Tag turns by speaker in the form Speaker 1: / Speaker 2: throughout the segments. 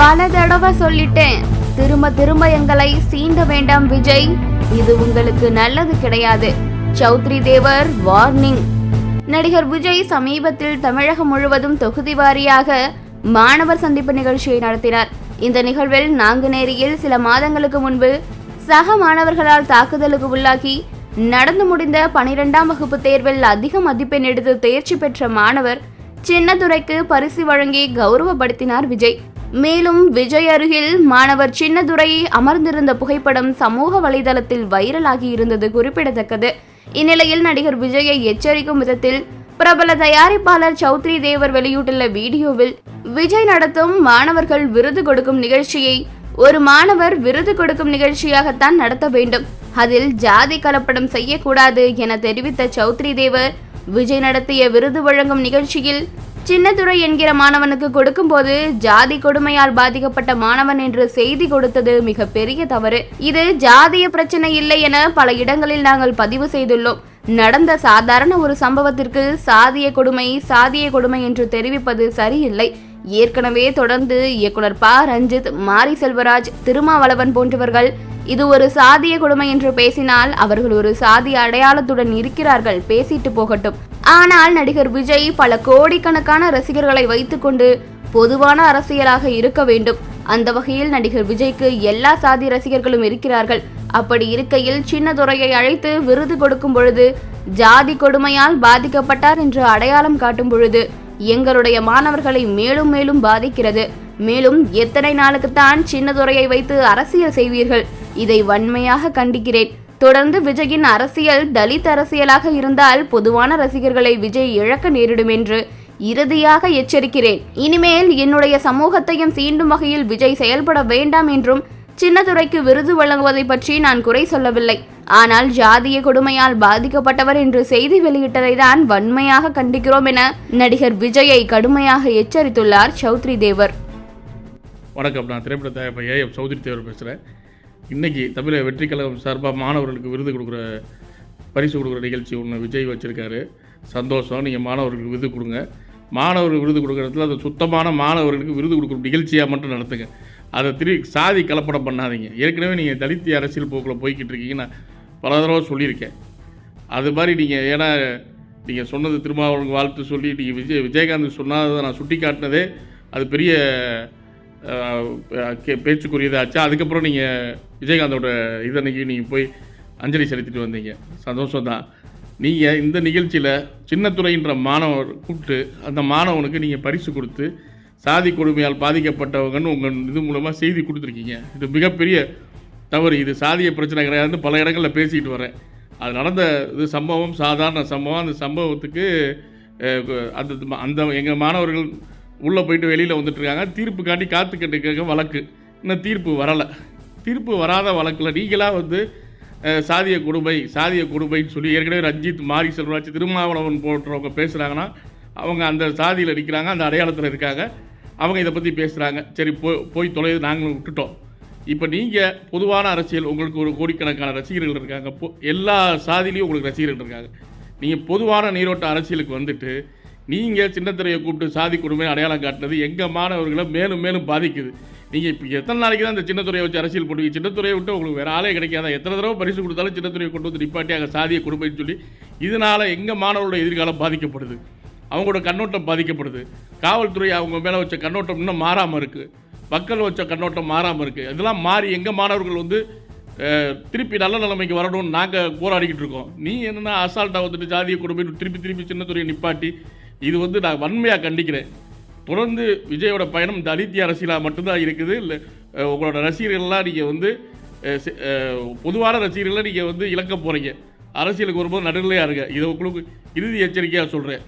Speaker 1: பல தடவை சொல்லிட்டேன். திரும்ப திரும்ப எங்களை சீண்ட வேண்டாம் விஜய். இது உங்களுக்கு நல்லது கிடையாது. சௌத்ரி தேவர் வார்னிங் நடிகர் விஜய் சமீபத்தில் தமிழகம் முழுவதும் தொகுதி வாரியாக மாணவர் சந்திப்பு நிகழ்ச்சியை நடத்தினார். இந்த நிகழ்வில் நாங்குநேரியில் சில மாதங்களுக்கு முன்பு சக மாணவர்களால் தாக்குதலுக்கு உள்ளாகி நடந்து முடிந்த பனிரெண்டாம் வகுப்பு தேர்வில் அதிக மதிப்பெண் எடுத்து தேர்ச்சி பெற்ற மாணவர் சின்னதுரைக்கு பரிசு வழங்கி கௌரவப்படுத்தினார் விஜய். மேலும் விஜய் அருகில் மாணவர் சின்னதுரை அமர்ந்திருந்த புகைப்படம் சமூக வலைதளத்தில் வைரலாகி இருந்தது குறிப்பிடத்தக்கது. இந்நிலையில் நடிகர் விஜயை எச்சரிக்கும் விதத்தில் பிரபல தயாரிப்பாளர் சௌத்ரி தேவர் வெளியிட்டுள்ள வீடியோவில் விஜய் நடத்தும் மாணவர்கள் விருது கொடுக்கும் நிகழ்ச்சியை ஒரு மாணவர் விருது கொடுக்கும் நிகழ்ச்சியாகத்தான் நடத்த வேண்டும். அதில் ஜாதி கலப்படம் செய்யக்கூடாது என தெரிவித்த சௌத்ரி தேவர் விஜய் நடத்திய விருது வழங்கும் நிகழ்ச்சியில் சின்னதுரை என்கிற மாணவனுக்கு கொடுக்கும்போது ஜாதி கொடுமையால் பாதிக்கப்பட்ட மாணவன் என்று செய்தி கொடுத்தது மிகப்பெரிய தவறு. இது ஜாதிய பிரச்சனை இல்லை என பல இடங்களில் நாங்கள் பதிவு செய்துள்ளோம். நடந்த சாதாரண ஒரு சம்பவத்திற்கு சாதிய கொடுமை சாதிய கொடுமை என்று தெரிவிப்பது சரியில்லை. ஏற்கனவே தொடர்ந்து இயக்குனர் ப. ரஞ்சித் மாரி செல்வராஜ் திருமாவளவன் போன்றவர்கள் இது ஒரு சாதிய கொடுமை என்று பேசினால் அவர்கள் ஒரு சாதிய அடையாளத்துடன் இருக்கிறார்கள் பேசிட்டு போகட்டும். ஆனால் நடிகர் விஜய் பல கோடிக்கணக்கான ரசிகர்களை வைத்துக்கொண்டு பொதுவான அரசியலாக இருக்க வேண்டும். அந்த வகையில் நடிகர் விஜய்க்கு எல்லா சாதி ரசிகர்களும் இருக்கிறார்கள். அப்படி இருக்கையில் சின்னதுரையை அழைத்து விருது கொடுக்கும் பொழுது ஜாதி கொடுமையால் பாதிக்கப்பட்டார் என்று அடையாளம் காட்டும் பொழுது எங்களுடைய மாணவர்களை மேலும் மேலும் பாதிக்கிறது. மேலும் எத்தனை நாளுக்குத்தான் சின்னதுரையை வைத்து அரசியல் செய்வீர்கள்? இதை வன்மையாக கண்டிக்கிறேன். தொடர்ந்து விஜயின் அரசியல் தலித் அரசியலாக இருந்தால் பொதுவான ரசிகர்களை விஜய் இழக்க நேரிடும் என்று இறுதியாக எச்சரிக்கிறேன். இனிமேல் என்னுடைய சமூகத்தையும் சீண்டும் வகையில் விஜய் செயல்பட வேண்டாம் என்றும் சின்னதுரைக்கு விருது வழங்குவதை பற்றி நான் குறை சொல்லவில்லை. ஆனால் ஜாதிய கொடுமையால் பாதிக்கப்பட்டவர் என்று செய்தி வெளியிட்டதை தான் வன்மையாக கண்டிக்கிறோம் என நடிகர் விஜயை கடுமையாக எச்சரித்துள்ளார் சௌத்ரி தேவர்.
Speaker 2: வணக்கம் நான் திரைப்பட தயாரிப்பை ஏஎம் சௌத்ரி தேவர் பேசுகிறேன் இன்றைக்கி தமிழக வெற்றி கழகம் சார்பாக மாணவர்களுக்கு விருது கொடுக்குற பரிசு கொடுக்குற நிகழ்ச்சி ஒன்று விஜய் வச்சுருக்காரு. சந்தோஷம் நீங்கள் மாணவர்களுக்கு விருது கொடுங்க. மாணவர்களுக்கு விருது கொடுக்குற இடத்துல அது சுத்தமான மாணவர்களுக்கு விருது கொடுக்குற நிகழ்ச்சியாக மட்டும் நடத்துங்க. அதை திருப்பி சாதி கலப்படம் பண்ணாதீங்க. ஏற்கனவே நீங்கள் தலித் அரசியல் போக்கில் போய்கிட்டு இருக்கீங்கன்னு பல தடவை சொல்லியிருக்கேன். அது மாதிரி நீங்கள் ஏன்னா நீங்கள் சொன்னது திருமாவளவனுக்கு வாழ்த்து சொல்லி நீங்கள் விஜய் விஜயகாந்த் சொன்னதை நான் சுட்டி காட்டினதே அது பெரிய பேச்சுக்குரியதாச்சு அதுக்கப்புறம் நீங்கள் விஜயகாந்தோட இதன்னைக்கு நீங்கள் போய் அஞ்சலி செலுத்திட்டு வந்தீங்க. சந்தோஷம் தான் நீங்கள் இந்த நிகழ்ச்சியில் சின்னத்துறைன்ற மாணவர் கூப்பிட்டு அந்த மாணவனுக்கு நீங்கள் பரிசு கொடுத்து சாதி கொடுமையால் பாதிக்கப்பட்டவங்கன்னு உங்கள் இது மூலமாக செய்தி கொடுத்துருக்கீங்க. இது மிகப்பெரிய தவறு. இது சாதிய பிரச்சனை கிடையாதுன்னு பல இடங்களில் பேசிக்கிட்டு வரேன். அது நடந்த இது சம்பவம் சாதாரண சம்பவம். அந்த சம்பவத்துக்கு அந்த அந்த எங்கள் மாணவர்கள் உள்ளே போயிட்டு வெளியில் வந்துட்டுருக்காங்க. தீர்ப்பு காட்டி காத்துக்கிட்டு இருக்க வழக்கு. இன்னும் தீர்ப்பு வரலை. தீர்ப்பு வராத வழக்கில் நீங்களாக வந்து சாதிய கொடுமை சாதிய கொடுமைன்னு சொல்லி ஏற்கனவே ரஞ்சித் மாரி செல்வராஜ் திருமாவளவன் போன்றவங்க பேசுகிறாங்கன்னா அவங்க அந்த சாதியில் நிற்கிறாங்க அந்த அடையாளத்தில் இருக்காங்க. அவங்க இதை பற்றி பேசுகிறாங்க சரி போய் போய் தொலைது நாங்களும் விட்டுட்டோம். இப்போ நீங்கள் பொதுவான அரசியல் உங்களுக்கு ஒரு கோடிக்கணக்கான ரசிகர்கள் இருக்காங்க. பொ எல்லா சாதியிலையும் உங்களுக்கு ரசிகர்கள் இருக்காங்க. நீங்கள் பொதுவான நீரோட்ட அரசியலுக்கு வந்துட்டு நீங்கள் சின்னத்திரையை கூப்பிட்டு சாதி கொடுமை அடையாளம் காட்டினது எங்கள் மாணவர்களை மேலும் மேலும் பாதிக்குது. நீங்கள் இப்போ எத்தனை நாளைக்கு தான் இந்த சின்னத்துறையை வச்சு அரசியல் போடுவீங்க சின்னத்துறையை விட்டு உங்களுக்கு வேறு ஆளே கிடைக்காத? எத்தனை தடவை பரிசு கொடுத்தாலும் சின்னத்துறையை கொண்டு வந்து நிப்பாட்டி அங்கே சாதிய கொடுமைன்னு சொல்லி இதனால் எங்கள் மாணவர்களோட எதிர்காலம் பாதிக்கப்படுது. அவங்களோட கண்ணோட்டம் பாதிக்கப்படுது. காவல்துறை அவங்க மேலே வச்ச கண்ணோட்டம் இன்னும் மாறாமல் இருக்குது மக்கள் வச்ச கண்ணோட்டம் மாறாமல் இருக்குது இதெல்லாம் மாறி எங்கள் மாணவர்கள் வந்து திருப்பி நல்ல நிலைமைக்கு வரணும்னு நாங்கள் போராடிக்கிட்டு இருக்கோம். நீ என்னென்னா அசால்ட்டாக வந்துட்டு ஜாதிய கொடுமைன்னு திருப்பி திருப்பி சின்னத்துறையை நிப்பாட்டி இது வந்து நான் வன்மையாக கண்டிக்கிறேன். தொடர்ந்து விஜயோட பயணம் தலித்திய அரசியலாக மட்டும்தான் இருக்குது. இல்லை உங்களோட ரசிகர்கள்லாம் நீங்கள் வந்து பொதுவான ரசிகர்களை நீங்கள் வந்து இழக்க போகிறீங்க அரசியலுக்கு வரும்போது நடுநிலையாக இருங்க. இதை உங்களுக்கு இறுதி எச்சரிக்கையாக சொல்கிறேன்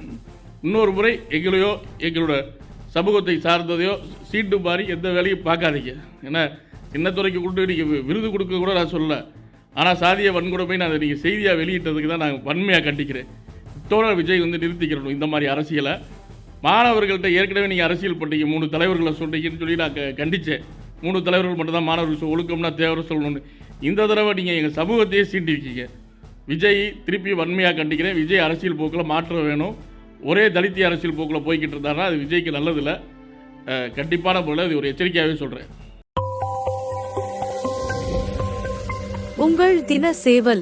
Speaker 2: இன்னொரு முறை எங்களையோ எங்களோட சமூகத்தை சார்ந்ததையோ சீட்டு மாறி எந்த வேலையும் பார்க்காதீங்க. ஏன்னா சின்னத்துறைக்கு கொண்டு நீங்கள் விருது கொடுக்க கூட நான் சொல்லலை. ஆனால் சாதிய வன்கொடுமை நான் அதை நீங்கள் செய்தியாக வெளியிட்டதுக்கு தான் நான் வன்மையாக கண்டிக்கிறேன். இத்தோட விஜய் வந்து நிறுத்திக்கிறணும் இந்த மாதிரி அரசியலை. மாணவர்கள்ட்ட ஏற்கனவே நீங்கள் அரசியல் பண்ணீங்க மூணு தலைவர்களை சொன்னீங்கன்னு சொல்லி நான் க- கண்டிச்சேன். மூணு தலைவர்கள் மட்டும் தான் மாணவர்கள் ஒழுக்கம்னா தேவை சொல்லணும்னு. இந்த தடவை நீங்கள் எங்கள் சமூகத்தையே சீண்டிருக்கீங்க. விஜய் திருப்பி வன்மையாக கண்டிக்கிறேன். விஜய் அரசியல் போக்கில் மாற்றம் வேணும். ஒரே தலித்திய அரசியல் போக்கில் போய்கிட்டு இருந்தாருன்னா அது விஜய்க்கு நல்லதில்லை. கண்டிப்பான முறையில் அது ஒரு எச்சரிக்கையாகவே சொல்கிறேன்
Speaker 3: உங்கள் தின சேவல்.